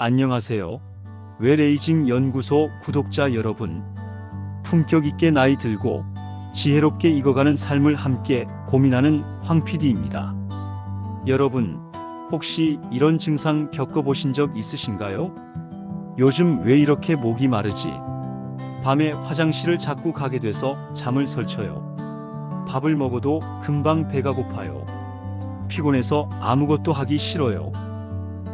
안녕하세요. 웰에이징 연구소 구독자 여러분. 품격 있게 나이 들고 지혜롭게 익어가는 삶을 함께 고민하는 황 PD입니다. 여러분, 혹시 이런 증상 겪어보신 적 있으신가요? 요즘 왜 이렇게 목이 마르지? 밤에 화장실을 자꾸 가게 돼서 잠을 설쳐요. 밥을 먹어도 금방 배가 고파요. 피곤해서 아무것도 하기 싫어요.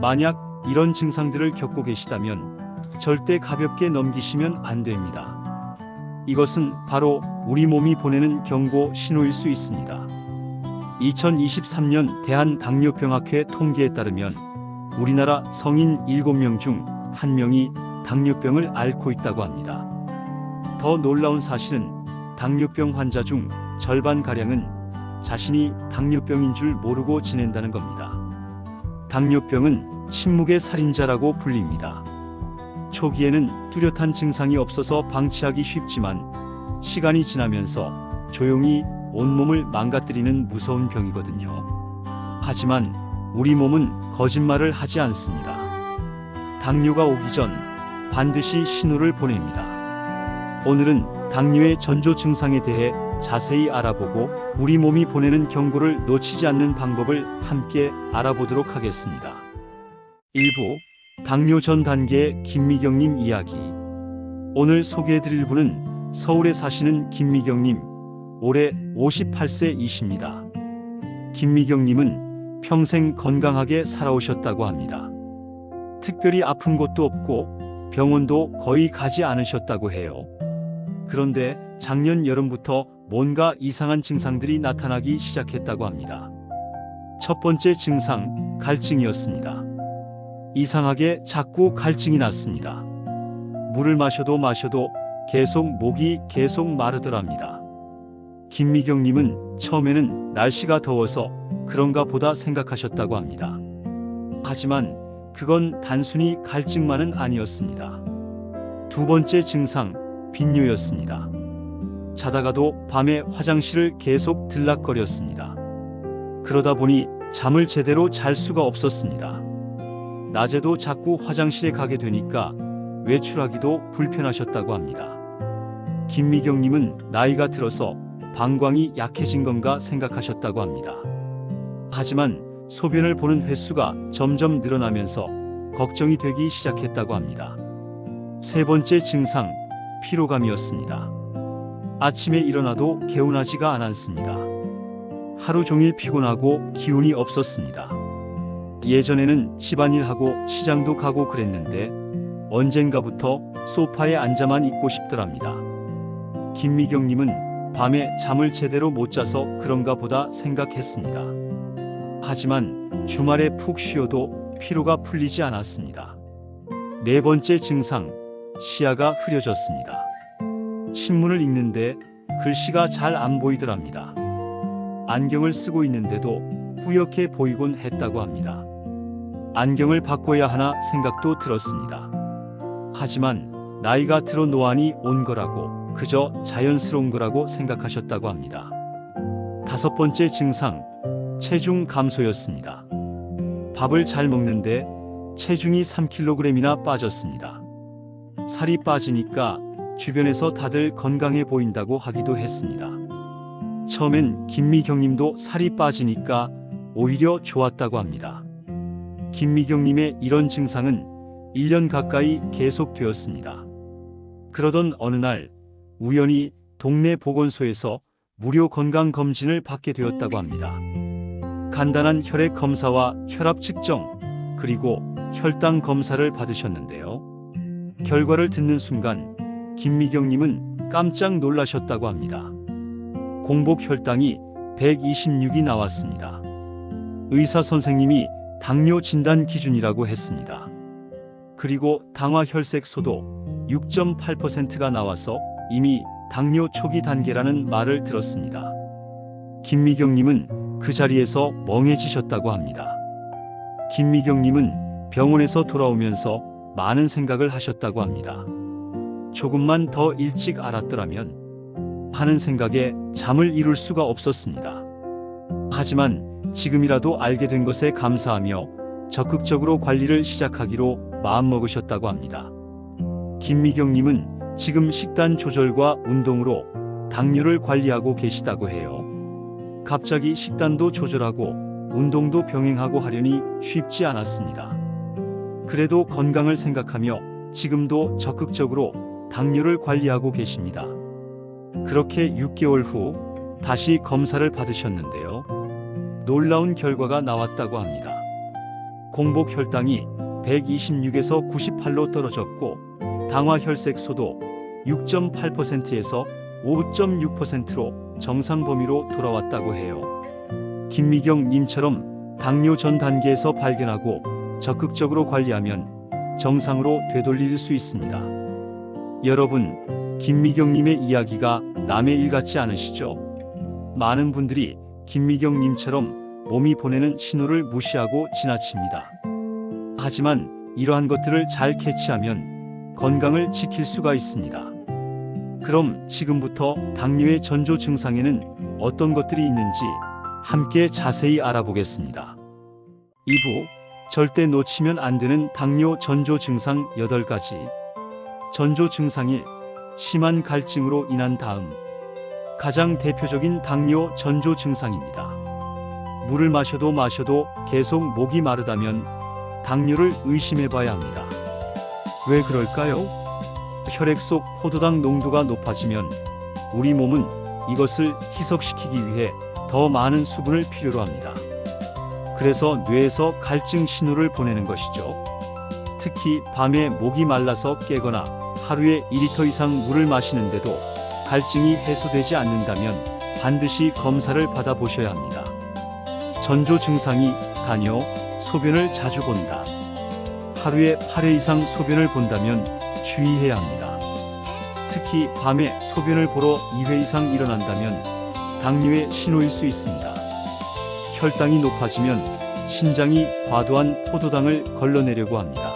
만약 이런 증상들을 겪고 계시다면 절대 가볍게 넘기시면 안 됩니다. 이것은 바로 우리 몸이 보내는 경고 신호일 수 있습니다. 2023년 대한당뇨병학회 통계에 따르면 우리나라 성인 7명 중 1명이 당뇨병을 앓고 있다고 합니다. 더 놀라운 사실은 당뇨병 환자 중 절반가량은 자신이 당뇨병인 줄 모르고 지낸다는 겁니다. 당뇨병은 침묵의 살인자라고 불립니다. 초기에는 뚜렷한 증상이 없어서 방치하기 쉽지만 시간이 지나면서 조용히 온몸을 망가뜨리는 무서운 병이거든요. 하지만 우리 몸은 거짓말을 하지 않습니다. 당뇨가 오기 전 반드시 신호를 보냅니다. 오늘은 당뇨의 전조 증상에 대해 자세히 알아보고 우리 몸이 보내는 경고를 놓치지 않는 방법을 함께 알아보도록 하겠습니다. 1부 당뇨 전 단계의 김미경님 이야기 오늘 소개해드릴 분은 서울에 사시는 김미경님 올해 58세이십니다. 김미경님은 평생 건강하게 살아오셨다고 합니다. 특별히 아픈 곳도 없고 병원도 거의 가지 않으셨다고 해요. 그런데 작년 여름부터 뭔가 이상한 증상들이 나타나기 시작했다고 합니다. 첫 번째 증상, 갈증이었습니다. 이상하게 자꾸 갈증이 났습니다. 물을 마셔도 마셔도 계속 목이 계속 마르더랍니다. 김미경님은 처음에는 날씨가 더워서 그런가 보다 생각하셨다고 합니다. 하지만 그건 단순히 갈증만은 아니었습니다. 두 번째 증상, 빈뇨였습니다. 자다가도 밤에 화장실을 계속 들락거렸습니다. 그러다 보니 잠을 제대로 잘 수가 없었습니다. 낮에도 자꾸 화장실에 가게 되니까 외출하기도 불편하셨다고 합니다. 김미경님은 나이가 들어서 방광이 약해진 건가 생각하셨다고 합니다. 하지만 소변을 보는 횟수가 점점 늘어나면서 걱정이 되기 시작했다고 합니다. 세 번째 증상, 피로감이었습니다. 아침에 일어나도 개운하지가 않았습니다. 하루 종일 피곤하고 기운이 없었습니다. 예전에는 집안일하고 시장도 가고 그랬는데 언젠가부터 소파에 앉아만 있고 싶더랍니다. 김미경님은 밤에 잠을 제대로 못 자서 그런가 보다 생각했습니다. 하지만 주말에 푹 쉬어도 피로가 풀리지 않았습니다. 네 번째 증상, 시야가 흐려졌습니다. 신문을 읽는데 글씨가 잘 안 보이더랍니다. 안경을 쓰고 있는데도 뿌옇게 보이곤 했다고 합니다. 안경을 바꿔야 하나 생각도 들었습니다. 하지만 나이가 들어 노안이 온 거라고 그저 자연스러운 거라고 생각하셨다고 합니다. 다섯 번째 증상, 체중 감소였습니다. 밥을 잘 먹는데 체중이 3kg이나 빠졌습니다. 살이 빠지니까 주변에서 다들 건강해 보인다고 하기도 했습니다. 처음엔 김미경님도 살이 빠지니까 오히려 좋았다고 합니다. 김미경님의 이런 증상은 1년 가까이 계속되었습니다. 그러던 어느 날 우연히 동네 보건소에서 무료 건강 검진을 받게 되었다고 합니다. 간단한 혈액 검사와 혈압 측정, 그리고 혈당 검사를 받으셨는데요. 결과를 듣는 순간 김미경님은 깜짝 놀라셨다고 합니다. 공복 혈당이 126이 나왔습니다. 의사 선생님이 당뇨 진단 기준이라고 했습니다. 그리고 당화 혈색소도 6.8%가 나와서 이미 당뇨 초기 단계라는 말을 들었습니다. 김미경님은 그 자리에서 멍해지셨다고 합니다. 김미경님은 병원에서 돌아오면서 많은 생각을 하셨다고 합니다. 조금만 더 일찍 알았더라면 하는 생각에 잠을 이룰 수가 없었습니다. 하지만 지금이라도 알게 된 것에 감사하며 적극적으로 관리를 시작하기로 마음먹으셨다고 합니다. 김미경님은 지금 식단 조절과 운동으로 당뇨를 관리하고 계시다고 해요. 갑자기 식단도 조절하고 운동도 병행하고 하려니 쉽지 않았습니다. 그래도 건강을 생각하며 지금도 적극적으로 당뇨를 관리하고 계십니다. 그렇게 6개월 후 다시 검사를 받으셨는데요. 놀라운 결과가 나왔다고 합니다. 공복 혈당이 126에서 98로 떨어졌고 당화 혈색소도 6.8%에서 5.6%로 정상 범위로 돌아왔다고 해요. 김미경 님처럼 당뇨 전 단계에서 발견하고 적극적으로 관리하면 정상으로 되돌릴 수 있습니다. 여러분, 김미경 님의 이야기가 남의 일 같지 않으시죠? 많은 분들이 김미경 님처럼 몸이 보내는 신호를 무시하고 지나칩니다. 하지만 이러한 것들을 잘 캐치하면 건강을 지킬 수가 있습니다. 그럼 지금부터 당뇨의 전조 증상에는 어떤 것들이 있는지 함께 자세히 알아보겠습니다. 2부 절대 놓치면 안 되는 당뇨 전조 증상 8가지. 전조 증상 1. 심한 갈증으로 인한 다음. 가장 대표적인 당뇨 전조 증상입니다. 물을 마셔도 마셔도 계속 목이 마르다면 당뇨를 의심해 봐야 합니다. 왜 그럴까요? 혈액 속 포도당 농도가 높아지면 우리 몸은 이것을 희석시키기 위해 더 많은 수분을 필요로 합니다. 그래서 뇌에서 갈증 신호를 보내는 것이죠. 특히 밤에 목이 말라서 깨거나 하루에 2리터 이상 물을 마시는데도 갈증이 해소되지 않는다면 반드시 검사를 받아보셔야 합니다. 전조 증상이 다녀 소변을 자주 본다. 하루에 8회 이상 소변을 본다면 주의해야 합니다. 특히 밤에 소변을 보러 2회 이상 일어난다면 당뇨의 신호일 수 있습니다. 혈당이 높아지면 신장이 과도한 포도당을 걸러내려고 합니다.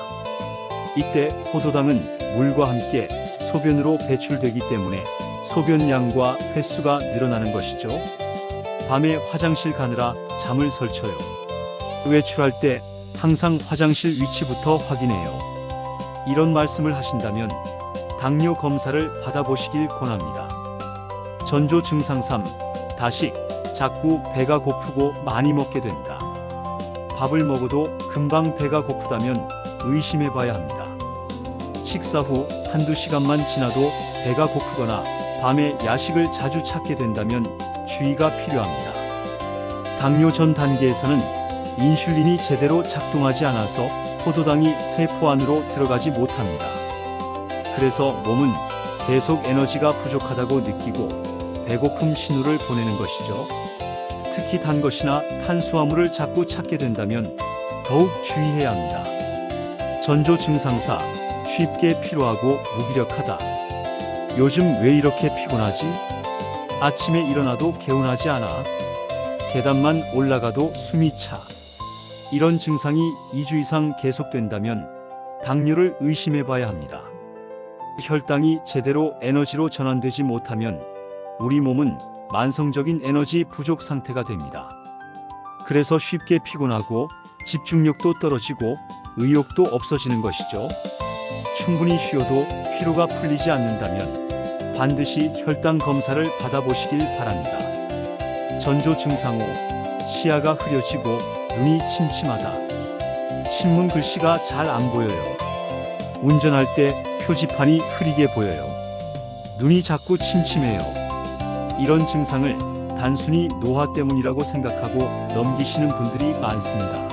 이때 포도당은 물과 함께 소변으로 배출되기 때문에 소변량과 횟수가 늘어나는 것이죠. 밤에 화장실 가느라 잠을 설쳐요. 외출할 때 항상 화장실 위치부터 확인해요. 이런 말씀을 하신다면 당뇨 검사를 받아보시길 권합니다. 전조 증상 3. 다식. 자꾸 배가 고프고 많이 먹게 된다. 밥을 먹어도 금방 배가 고프다면 의심해 봐야 합니다. 식사 후 한두 시간만 지나도 배가 고프거나 밤에 야식을 자주 찾게 된다면 주의가 필요합니다. 당뇨 전 단계에서는 인슐린이 제대로 작동하지 않아서 포도당이 세포 안으로 들어가지 못합니다. 그래서 몸은 계속 에너지가 부족하다고 느끼고 배고픔 신호를 보내는 것이죠. 특히 단 것이나 탄수화물을 자꾸 찾게 된다면 더욱 주의해야 합니다. 전조 증상사 쉽게 피로하고 무기력하다. 요즘 왜 이렇게 피곤하지? 아침에 일어나도 개운하지 않아. 계단만 올라가도 숨이 차. 이런 증상이 2주 이상 계속된다면 당뇨를 의심해 봐야 합니다. 혈당이 제대로 에너지로 전환되지 못하면 우리 몸은 만성적인 에너지 부족 상태가 됩니다. 그래서 쉽게 피곤하고 집중력도 떨어지고 의욕도 없어지는 것이죠. 충분히 쉬어도 피로가 풀리지 않는다면 반드시 혈당 검사를 받아보시길 바랍니다. 전조 증상 5. 시야가 흐려지고 눈이 침침하다. 신문 글씨가 잘 안 보여요. 운전할 때 표지판이 흐리게 보여요. 눈이 자꾸 침침해요. 이런 증상을 단순히 노화 때문이라고 생각하고 넘기시는 분들이 많습니다.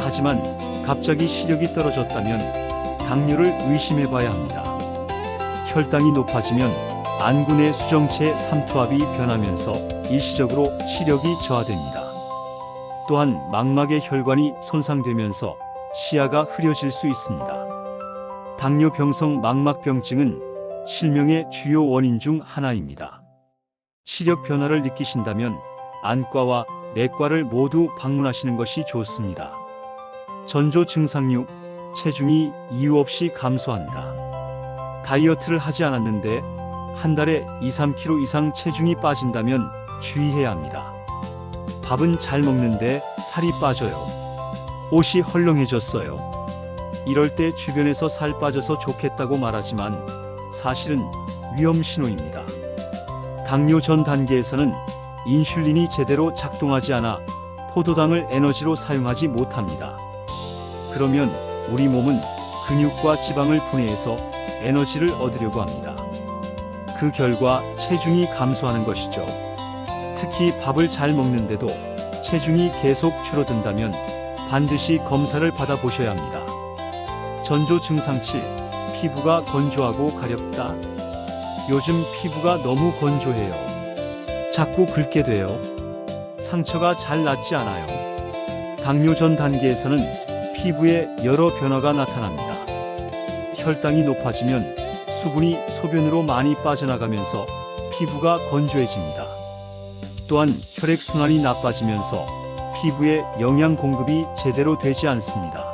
하지만 갑자기 시력이 떨어졌다면 당뇨를 의심해 봐야 합니다. 혈당이 높아지면 내 수정체 삼투압이 변하면서 일시적으로 시력이 저하됩니다. 또한 망막의 혈관이 손상되면서 시야가 흐려질 수 있습니다. 당뇨병성 망막병증은 실명의 주요 원인 중 하나입니다. 시력 변화를 느끼신다면 안과와 내과를 모두 방문하시는 것이 좋습니다. 전조 증상 6. 체중이 이유 없이 감소한다. 다이어트를 하지 않았는데 한 달에 2, 3kg 이상 체중이 빠진다면 주의해야 합니다. 밥은 잘 먹는데 살이 빠져요. 옷이 헐렁해졌어요. 이럴 때 주변에서 살 빠져서 좋겠다고 말하지만 사실은 위험 신호입니다. 당뇨 전 단계에서는 인슐린이 제대로 작동하지 않아 포도당을 에너지로 사용하지 못합니다. 그러면 우리 몸은 근육과 지방을 분해해서 에너지를 얻으려고 합니다. 그 결과 체중이 감소하는 것이죠. 특히 밥을 잘 먹는데도 체중이 계속 줄어든다면 반드시 검사를 받아보셔야 합니다. 전조 증상 7. 피부가 건조하고 가렵다. 요즘 피부가 너무 건조해요. 자꾸 긁게 돼요. 상처가 잘 낫지 않아요. 당뇨 전 단계에서는 피부에 여러 변화가 나타납니다. 혈당이 높아지면 수분이 소변으로 많이 빠져나가면서 피부가 건조해집니다. 또한 혈액순환이 나빠지면서 피부에 영양 공급이 제대로 되지 않습니다.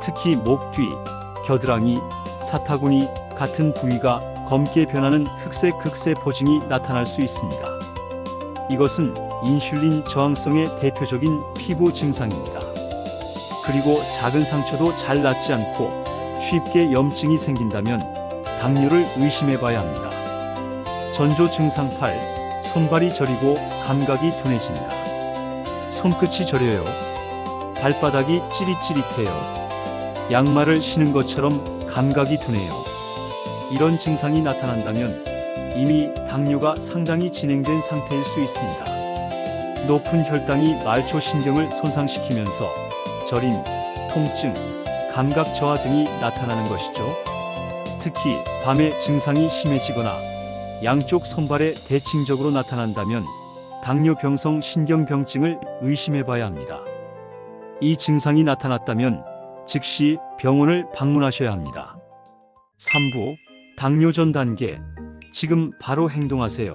특히 목 뒤, 겨드랑이, 사타구니 같은 부위가 검게 변하는 흑색 극세 포증이 나타날 수 있습니다. 이것은 인슐린 저항성의 대표적인 피부 증상입니다. 그리고 작은 상처도 잘 낫지 않고 쉽게 염증이 생긴다면 당뇨를 의심해 봐야 합니다. 전조 증상 8. 손발이 저리고 감각이 둔해진다. 손끝이 저려요. 발바닥이 찌릿찌릿해요. 양말을 신은 것처럼 감각이 둔해요. 이런 증상이 나타난다면 이미 당뇨가 상당히 진행된 상태일 수 있습니다. 높은 혈당이 말초신경을 손상시키면서 저림, 통증, 감각 저하 등이 나타나는 것이죠. 특히 밤에 증상이 심해지거나 양쪽 손발에 대칭적으로 나타난다면 당뇨병성 신경병증을 의심해 봐야 합니다. 이 증상이 나타났다면 즉시 병원을 방문하셔야 합니다. 3부 당뇨 전 단계 지금 바로 행동하세요.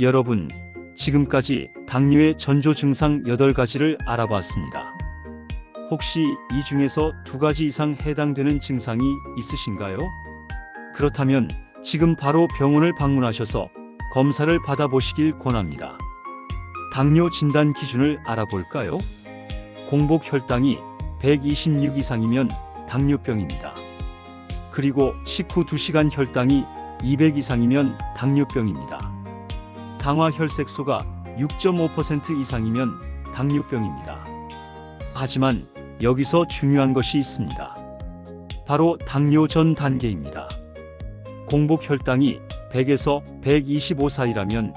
여러분, 지금까지 당뇨의 전조 증상 8가지를 알아봤습니다. 혹시 이 중에서 두 가지 이상 해당되는 증상이 있으신가요? 그렇다면 지금 바로 병원을 방문하셔서 검사를 받아보시길 권합니다. 당뇨 진단 기준을 알아볼까요? 공복 혈당이 126 이상이면 당뇨병입니다. 그리고 식후 2시간 혈당이 200 이상이면 당뇨병입니다. 당화 혈색소가 6.5% 이상이면 당뇨병입니다. 하지만 여기서 중요한 것이 있습니다. 바로 당뇨 전 단계입니다. 공복 혈당이 100에서 125 사이라면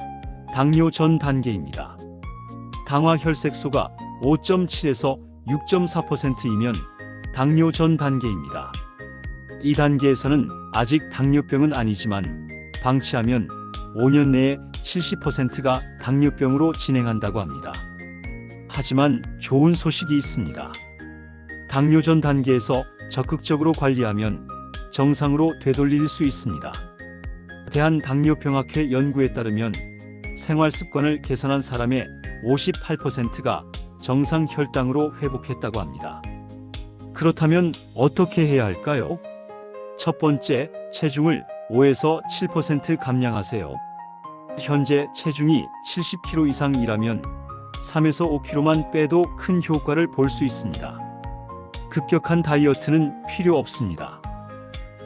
당뇨 전 단계입니다. 당화 혈색소가 5.7에서 6.4%이면 당뇨 전 단계입니다. 이 단계에서는 아직 당뇨병은 아니지만 방치하면 5년 내에 70%가 당뇨병으로 진행한다고 합니다. 하지만 좋은 소식이 있습니다. 당뇨 전 단계에서 적극적으로 관리하면 정상으로 되돌릴 수 있습니다. 대한당뇨병학회 연구에 따르면 생활 습관을 개선한 사람의 58%가 정상 혈당으로 회복했다고 합니다. 그렇다면 어떻게 해야 할까요? 첫 번째, 체중을 5에서 7% 감량하세요. 현재 체중이 70kg 이상이라면 3에서 5kg만 빼도 큰 효과를 볼 수 있습니다. 급격한 다이어트는 필요 없습니다.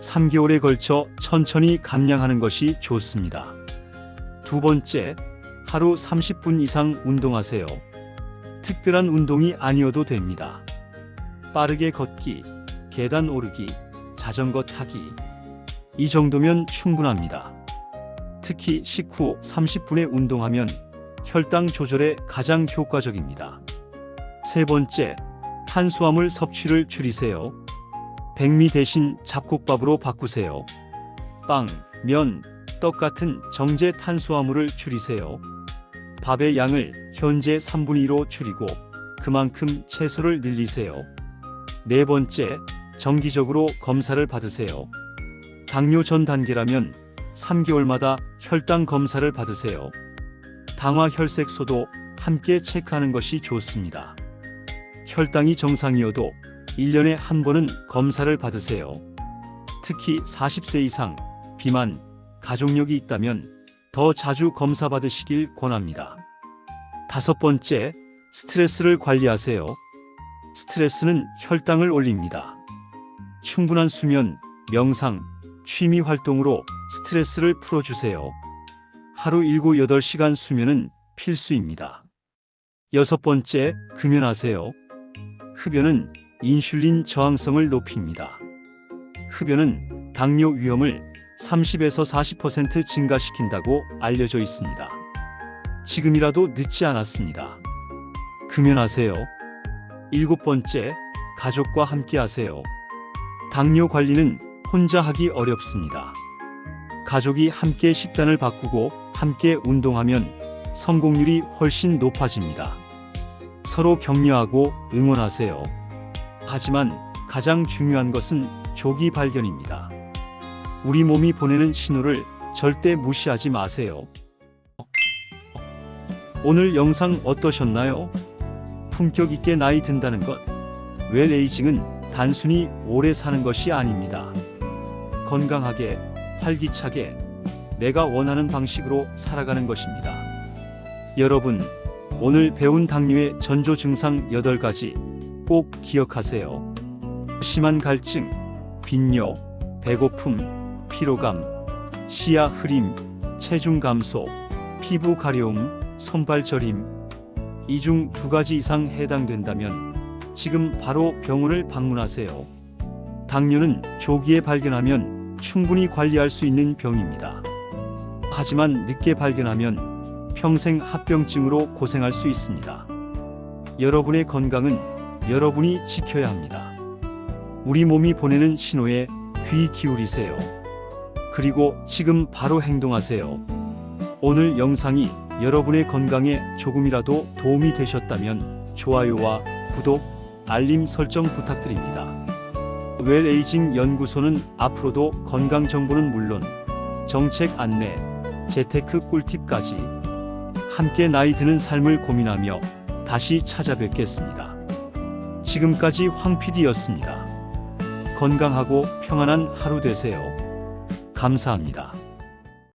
3개월에 걸쳐 천천히 감량하는 것이 좋습니다. 두 번째, 하루 30분 이상 운동하세요. 특별한 운동이 아니어도 됩니다. 빠르게 걷기, 계단 오르기, 자전거 타기. 이 정도면 충분합니다. 특히 식후 30분의 운동하면 혈당 조절에 가장 효과적입니다. 세 번째, 탄수화물 섭취를 줄이세요. 백미 대신 잡곡밥으로 바꾸세요. 빵, 면, 떡 같은 정제 탄수화물을 줄이세요. 밥의 양을 현재 3분의 2로 줄이고 그만큼 채소를 늘리세요. 네 번째, 정기적으로 검사를 받으세요. 당뇨 전 단계라면 3개월마다 혈당 검사를 받으세요. 당화 혈색소도 함께 체크하는 것이 좋습니다. 혈당이 정상이어도 1년에 한 번은 검사를 받으세요. 특히 40세 이상, 비만, 가족력이 있다면 더 자주 검사 받으시길 권합니다. 다섯 번째, 스트레스를 관리하세요. 스트레스는 혈당을 올립니다. 충분한 수면, 명상, 취미 활동으로 스트레스를 풀어주세요. 하루 7, 8시간 수면은 필수입니다. 여섯 번째, 금연하세요. 흡연은 인슐린 저항성을 높입니다. 흡연은 당뇨 위험을 30에서 40% 증가시킨다고 알려져 있습니다. 지금이라도 늦지 않았습니다. 금연하세요. 일곱 번째, 가족과 함께 하세요. 당뇨 관리는 혼자 하기 어렵습니다. 가족이 함께 식단을 바꾸고 함께 운동하면 성공률이 훨씬 높아집니다. 서로 격려하고 응원하세요. 하지만 가장 중요한 것은 조기 발견입니다. 우리 몸이 보내는 신호를 절대 무시하지 마세요. 오늘 영상 어떠셨나요? 품격 있게 나이 든다는 것. 웰 에이징은 단순히 오래 사는 것이 아닙니다. 건강하게, 활기차게, 내가 원하는 방식으로 살아가는 것입니다. 여러분, 오늘 배운 당뇨의 전조 증상 8가지 꼭 기억하세요. 심한 갈증, 빈뇨, 배고픔, 피로감, 시야 흐림, 체중 감소, 피부 가려움, 손발 저림. 이 중 두 가지 이상 해당된다면 지금 바로 병원을 방문하세요. 당뇨는 조기에 발견하면 충분히 관리할 수 있는 병입니다. 하지만 늦게 발견하면 평생 합병증으로 고생할 수 있습니다. 여러분의 건강은 여러분이 지켜야 합니다. 우리 몸이 보내는 신호에 귀 기울이세요. 그리고 지금 바로 행동하세요. 오늘 영상이 여러분의 건강에 조금이라도 도움이 되셨다면 좋아요와 구독, 알림 설정 부탁드립니다. 웰에이징 연구소는 앞으로도 건강 정보는 물론 정책 안내, 재테크 꿀팁까지 함께 나이 드는 삶을 고민하며 다시 찾아뵙겠습니다. 지금까지 황 PD였습니다. 건강하고 평안한 하루 되세요. 감사합니다.